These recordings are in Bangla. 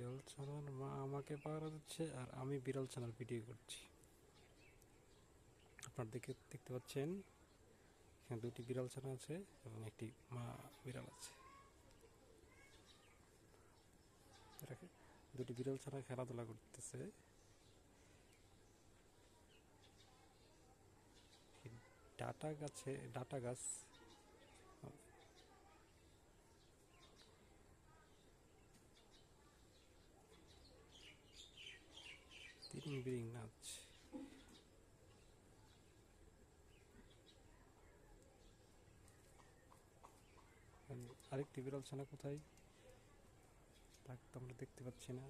বিড়াল ছানার মা আমাকে পাহারা দিচ্ছে আর আমি বিড়াল ছানার ভিডিও করছি। আপনার দেখে, দেখতে পাচ্ছেন, এখানে দুটি বিড়াল ছানা আছে এবং একটি মা বিড়াল আছে। দুটি বিড়াল ছানা খেলাধুলা করতেছে। ডাটা গাছে, ডাটা গাছ নাচ আর আরেকটি বিড়াল ছানা কোথায়? তাকে তো আমরা দেখতে পাচ্ছি না।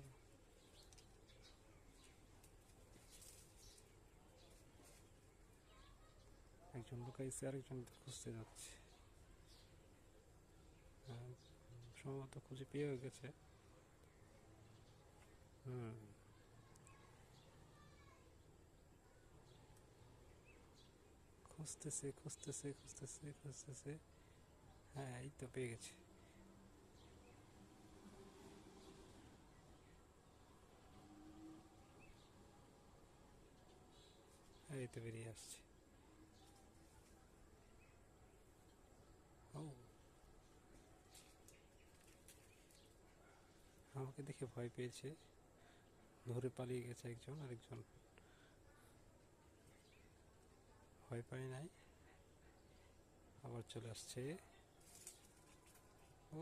একজন লুকাইছে আরেকজন খুঁজতে যাচ্ছে। সম্ভবত খুঁজে পেয়ে গেছে। হুম। খুঁজতেছে খুঁজতেছে খুঁজতেছে খুঁজতেছে। হ্যাঁ এই তো পেয়ে গেছে। এই তো বেরিয়ে আসছে। ও। আমাকে দেখে ভয় পেয়েছে। ধরে পালিয়ে গেছে একজন, আরেকজন। ভয় পাই নাই। আবার চলে আসছে। ও।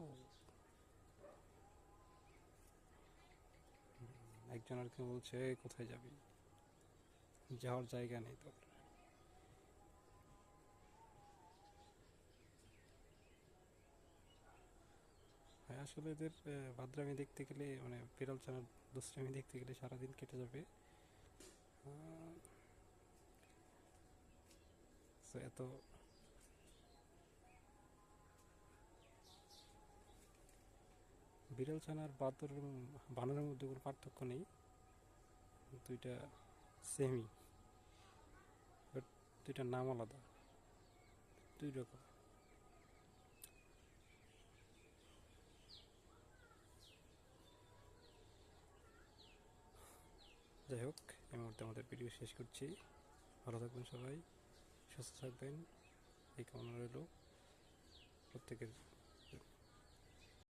একজন আর কি বলছে কোথায় যাবি? যাওয়ার জায়গা নেই তোর। আসলে এদের ভাদ্রামি দেখতে গেলে মানে বিড়াল ছানার দুষ্টামি দেখতে গেলে সারাদিন কেটে যাবে। এত বিড়াল ছানার বাদর বানরের মধ্যে কোনো পার্থক্য নেই। দুইটা সেমি বাট দুইটার নাম আলাদা। দুই রকম। যাই হোক, এই মুহূর্তে আমাদের ভিডিও শেষ করছি। ভালো থাকবেন সবাই। সুস্থ থাকবেন। এই কামনা রইল। প্রত্যেকের